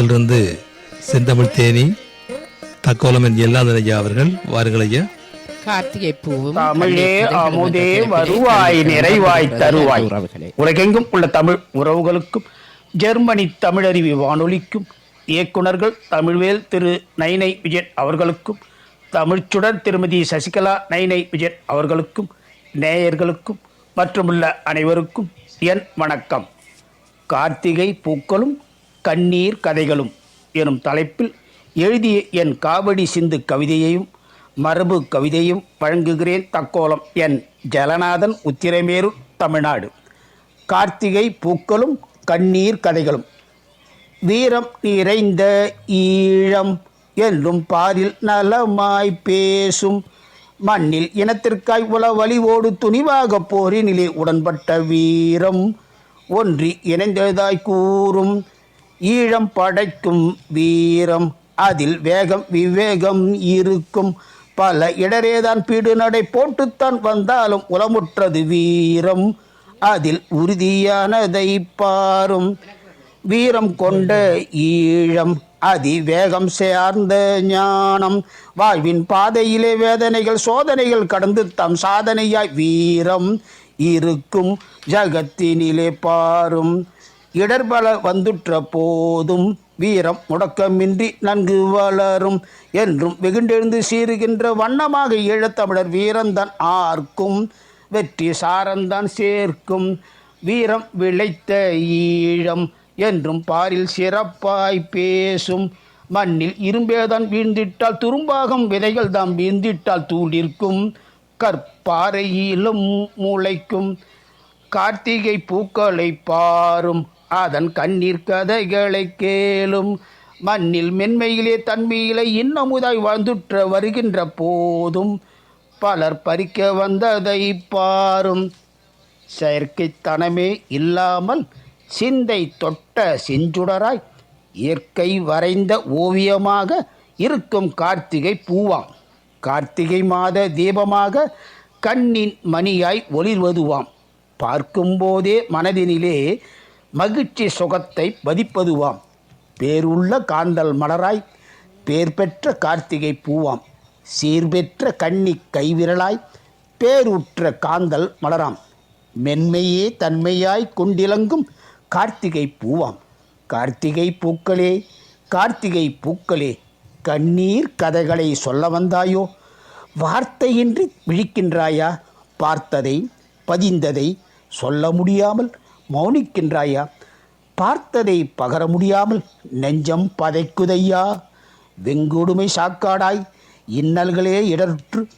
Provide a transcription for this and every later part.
தக்கோலத்திலிருந்து செந்தமிழ் தேனி தக்கோலம் என் எல்லாந்தன் ஐயா அவர்கள் வாருங்கள் ஐயா கார்த்திகை பூவும் தமிழே அமுதே வருவாய் நிறைவாய் தருவாய். உலகெங்கும் உள்ள தமிழ் உறவுகளுக்கும் ஜெர்மனி தமிழறிவி வானொலிக்கும் இயக்குனர்கள் தமிழ்வேல் திரு நைனை விஜயன் அவர்களுக்கும் தமிழ்ச்சுடர் திருமதி சசிகலா நைனை விஜயன் அவர்களுக்கும் நேயர்களுக்கும் மற்றுமுள்ள அனைவருக்கும் என் வணக்கம். கார்த்திகை பூக்களும் கண்ணீர் கதைகளும் எனும் தலைப்பில் எழுதிய என் காவடி சிந்து கவிதையையும் மரபு கவிதையும் வழங்குகிறேன் தக்கோலம் என் ஜலநாதன் உத்திரமேரு தமிழ்நாடு. கார்த்திகை பூக்களும் கண்ணீர் கதைகளும். வீரம் நிறைந்த ஈழம் என்றும் பாரில் நலமாய் பேசும். மண்ணில் இனத்திற்காய் உளவழிவோடு துணிவாக போரினிலே உடன்பட்ட வீரம் ஒன்றி இணைந்ததாய் கூறும். ஈழம் படைக்கும் வீரம். அதில் வேகம் விவேகம் இருக்கும். பல இடரேதான் பீடு நடை போட்டுத்தான் வந்தாலும் உளமுற்றது வீரம். அதில் உறுதியானதை பாரும். வீரம் கொண்ட ஈழம் அதிவேகம் சேர்ந்த ஞானம். வாழ்வின் பாதையிலே வேதனைகள் சோதனைகள் கடந்து தம் சாதனையாய் வீரம். இருக்கும் ஜகத்தினிலே பாரும். இடர்பல வந்துற்ற போதும் வீரம் முடக்கமின்றி நன்கு வளரும் என்றும் வெகுண்டெழுந்து சீறுகின்ற வண்ணமாக ஈழத்தமிழர் வீரந்தான் ஆர்க்கும் வெற்றி சாரந்தான் சேர்க்கும். வீரம் விளைத்த ஈழம் என்றும் பாரில் சிறப்பாய் பேசும். மண்ணில் இரும்பேதான் வீழ்ந்திட்டால் துரும்பாகும் விதைகள் தாம் வீழ்ந்திட்டால் தூண்டிற்கும். கற்பாறையிலும் முளைக்கும். கார்த்திகை பூக்களை பாரும். அதன் கண்ணீர் கதைகளை கேளும். மண்ணில் மென்மையிலே தன்மையிலே இன்னமுதாய் வாழ்ந்துற்ற வருகின்ற போதும். பலர் பறிக்க வந்ததை பாரும். செயற்கைத்தனமே இல்லாமல் சிந்தை தொட்ட செஞ்சுடராய் இயற்கை வரைந்த ஓவியமாக இருக்கும் கார்த்திகை பூவாம். கார்த்திகை மாத தீபமாக கண்ணின் மணியாய் ஒளிர்வதுவாம். பார்க்கும்போதே மனதினிலே மகிழ்ச்சி சுகத்தை பதிப்பதுவாம். பேருள்ள காந்தல் மலராய் பேர் பெற்ற கார்த்திகை பூவாம். சீர்பெற்ற கண்ணி கைவிரலாய் பேருற்ற காந்தல் மலராம். மென்மையே தன்மையாய் கொண்டிலங்கும் கார்த்திகை பூவாம். கார்த்திகை பூக்களே கார்த்திகை பூக்களே கண்ணீர் கதைகளை சொல்ல வந்தாயோ? வார்த்தையின்றி விழிக்கின்றாயா? பார்த்ததை பதிந்ததை சொல்ல முடியாமல் மௌனிக்கின்றாயா? பார்த்ததை பகர முடியாமல் நெஞ்சம் பதைக்குதையா? வெங்கொடுமை சாக்காடாய் இன்னல்களே இடற்று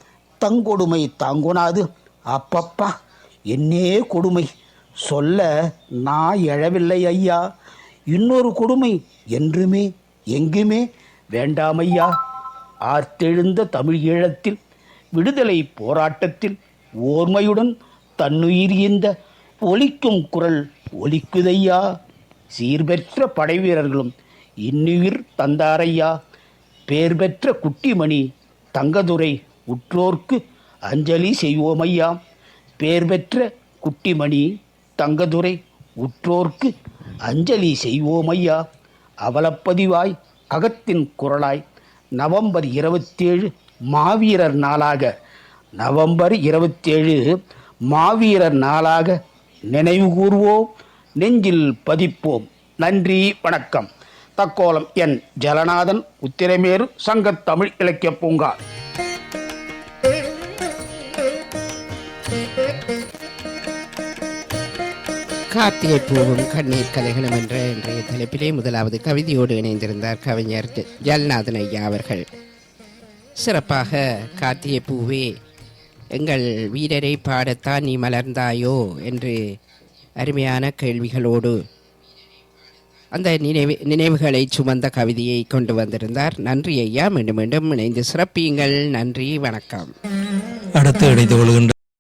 தங்கொடுமை தாங்குனாது. அப்பப்பா என்னே கொடுமை. சொல்ல நான் எழவில்லை ஐயா. இன்னொரு கொடுமை என்றுமே எங்குமே வேண்டாமையா? ஆர்த்தெழுந்த தமிழ் ஈழத்தில் விடுதலை போராட்டத்தில் ஓர்மையுடன் தன்னுயிர் இந்த ஒலிக்கும் குரல் ஒலிக்குதையா? சீர்பெற்ற படைவீரர்களும் இன்னுயிர் தந்தாரையா? பேர் பெற்ற குட்டிமணி தங்கதுரை உற்றோர்க்கு அஞ்சலி செய்வோமையா? பேர் பெற்ற குட்டிமணி தங்கதுரை உற்றோர்க்கு அஞ்சலி செய்வோமையா? அவலப்பதிவாய் அகத்தின் குரலாய் நவம்பர் இருபத்தேழு மாவீரர் நாளாக. நவம்பர் இருபத்தேழு மாவீரர் நாளாக நினைவு கூர்வோம் நெஞ்சில் பதிப்போம். நன்றி வணக்கம். தக்கோலம் என் ஜலநாதன் உத்திரமேரு சங்கத் தமிழ் இலக்கிய பூங்கா. கார்த்திகை பூவும் கண்ணீர் கலைகளும் என்ற இன்றைய தலைப்பிலே முதலாவது கவிதையோடு இணைந்திருந்தார் கவிஞர் ஜல்நாதன் ஐயா அவர்கள். சிறப்பாக கார்த்திகை பூவே எங்கள் வீரரை பாடத்தான் நீ மலர்ந்தாயோ என்று அருமையான கேள்விகளோடு அந்த நினைவு நினைவுகளை சுமந்த கவிதையை கொண்டு வந்திருந்தார். நன்றி ஐயா. மீண்டும் மீண்டும் இணைந்து சிறப்பியுங்கள். நன்றி வணக்கம். அடுத்து இணைந்து கொள்கின்ற